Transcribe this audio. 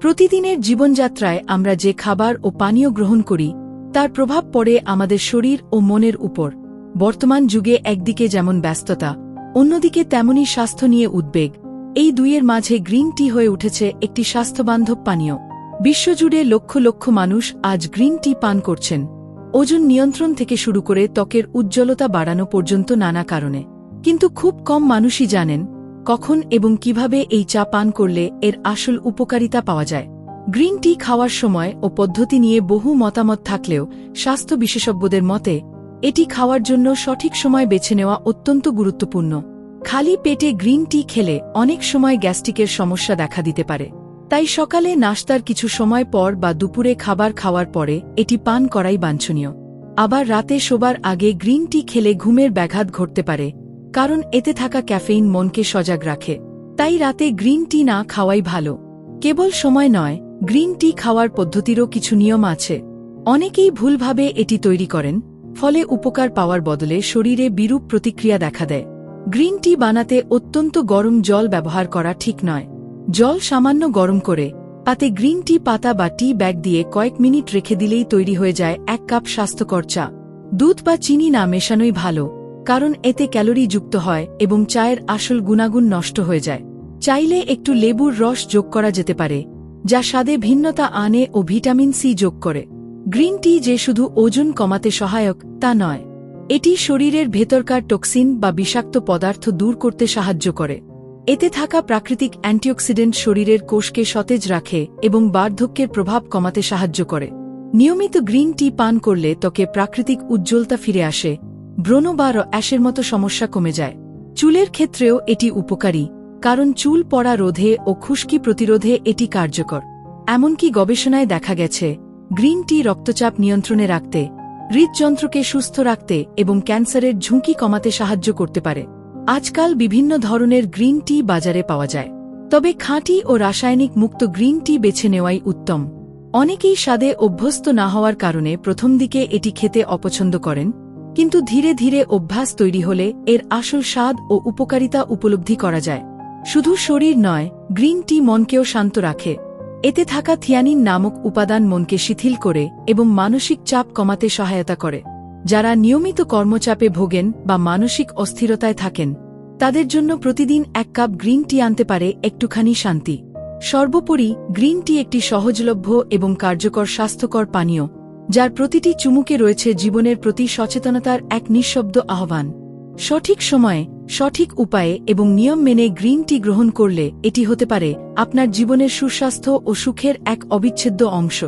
প্রতিদিনের জীবনযাত্রায় আমরা যে খাবার ও পানীয় গ্রহণ করি, তার প্রভাব পড়ে আমাদের শরীর ও মনের উপর। বর্তমান যুগে একদিকে যেমন ব্যস্ততা, অন্যদিকে তেমনই স্বাস্থ্য নিয়ে উদ্বেগ। এই দুইয়ের মাঝে গ্রিন টি হয়ে উঠেছে একটি স্বাস্থ্যবান্ধব পানীয়। বিশ্বজুড়ে লক্ষ লক্ষ মানুষ আজ গ্রিন টি পান করছেন। ওজন নিয়ন্ত্রণ থেকে শুরু করে ত্বকের উজ্জ্বলতা বাড়ানো পর্যন্ত নানা কারণে। কিন্তু খুব কম মানুষই জানেন কখন এবং কীভাবে এই চা পান করলে এর আসল উপকারিতা পাওয়া যায়? গ্রিন টি খাওয়ার সময় ও পদ্ধতি নিয়ে বহু মতামত থাকলেও স্বাস্থ্য বিশেষজ্ঞদের মতে, এটি খাওয়ার জন্য সঠিক সময় বেছে নেওয়া অত্যন্ত গুরুত্বপূর্ণ। খালি পেটে গ্রিন টি খেলে অনেক সময় গ্যাস্ট্রিকের সমস্যা দেখা দিতে পারে। তাই সকালে নাস্তার কিছু সময় পর বা দুপুরে খাবার খাওয়ার পরে এটি পান করাই বাঞ্ছনীয়। আবার রাতে শোবার আগে গ্রিন টি খেলে ঘুমের ব্যাঘাত ঘটতে পারে। কারণ এতে থাকা ক্যাফেইন মনকে সজাগ রাখে। তাই রাতে গ্রিন টি না খাওয়াই ভালো। কেবল সময় নয়, গ্রিন টি খাওয়ার পদ্ধতিরও কিছু নিয়ম আছে। অনেকেই ভুলভাবে এটি তৈরি করেন, ফলে উপকার পাওয়ার বদলে শরীরে বিরূপ প্রতিক্রিয়া দেখা দেয়। গ্রিন টি বানাতে অত্যন্ত গরম জল ব্যবহার করা ঠিক নয়। জল সামান্য গরম করে পাতে গ্রিন টি পাতা বা টি ব্যাগ দিয়ে কয়েক মিনিট রেখে দিলেই তৈরি হয়ে যায় এক কাপ স্বাস্থ্যকর চা। দুধ বা চিনি না মেশানোই ভালো। কারণ এতে ক্যালোরি যুক্ত হয় এবং চায়ের আসল গুণাগুণ নষ্ট হয়ে যায়। চাইলে একটু লেবুর রস যোগ করা যেতে পারে, যা স্বাদে ভিন্নতা আনে ও ভিটামিন সি যোগ করে। গ্রিন টি যে শুধু ওজন কমাতে সহায়ক, তা নয়। এটি শরীরের ভেতরকার টক্সিন বা বিষাক্ত পদার্থ দূর করতে সাহায্য করে। এতে থাকা প্রাকৃতিক অ্যান্টিঅক্সিডেন্ট শরীরের কোষকে সতেজ রাখে এবং বার্ধক্যের প্রভাব কমাতে সাহায্য করে। নিয়মিত গ্রিন টি পান করলে ত্বকে প্রাকৃতিক উজ্জ্বলতা ফিরে আসে ব্রণ বা অ্যাশের মতো সমস্যা কমে যায়। চুলের ক্ষেত্রেও এটি উপকারী, কারণ চুল পড়া রোধে ও খুশকি প্রতিরোধে এটি কার্যকর। এমনকি গবেষণায় দেখা গেছে, গ্রিন টি রক্তচাপ নিয়ন্ত্রণে রাখতে, হৃদযন্ত্রকে সুস্থ রাখতে এবং ক্যান্সারের ঝুঁকি কমাতে সাহায্য করতে পারে। আজকাল বিভিন্ন ধরনের গ্রিন টি বাজারে পাওয়া যায়। তবে খাঁটি ও রাসায়নিক মুক্ত গ্রিন টি বেছে নেওয়াই উত্তম। অনেকেই স্বাদে অভ্যস্ত না হওয়ার কারণে প্রথম দিকে এটি খেতে অপছন্দ করেন কিন্তু ধীরে ধীরে অভ্যাস তৈরি হলে এর আসল স্বাদ ও উপকারিতা উপলব্ধি করা যায়। শুধু শরীর নয়, গ্রিন টি মনকেও শান্ত রাখে। এতে থাকা থিয়ানিন নামক উপাদান মনকে শিথিল করে এবং মানসিক চাপ কমাতে সহায়তা করে। যারা নিয়মিত কর্মচাপে ভোগেন বা মানসিক অস্থিরতায় থাকেন, তাদের জন্য প্রতিদিন এক কাপ গ্রিন টি আনতে পারে একটুখানি শান্তি। সর্বোপরি, গ্রিন টি একটি সহজলভ্য এবং কার্যকর স্বাস্থ্যকর পানীয়। যার প্রতিটি চুমুকে রয়েছে জীবনের প্রতি সচেতনতার এক নিঃশব্দ আহ্বান। সঠিক সময়ে, সঠিক উপায়ে এবং নিয়ম মেনে গ্রিন টি গ্রহণ করলে এটি হতে পারে আপনার জীবনের সুস্বাস্থ্য ও সুখের এক অবিচ্ছেদ্য অংশ।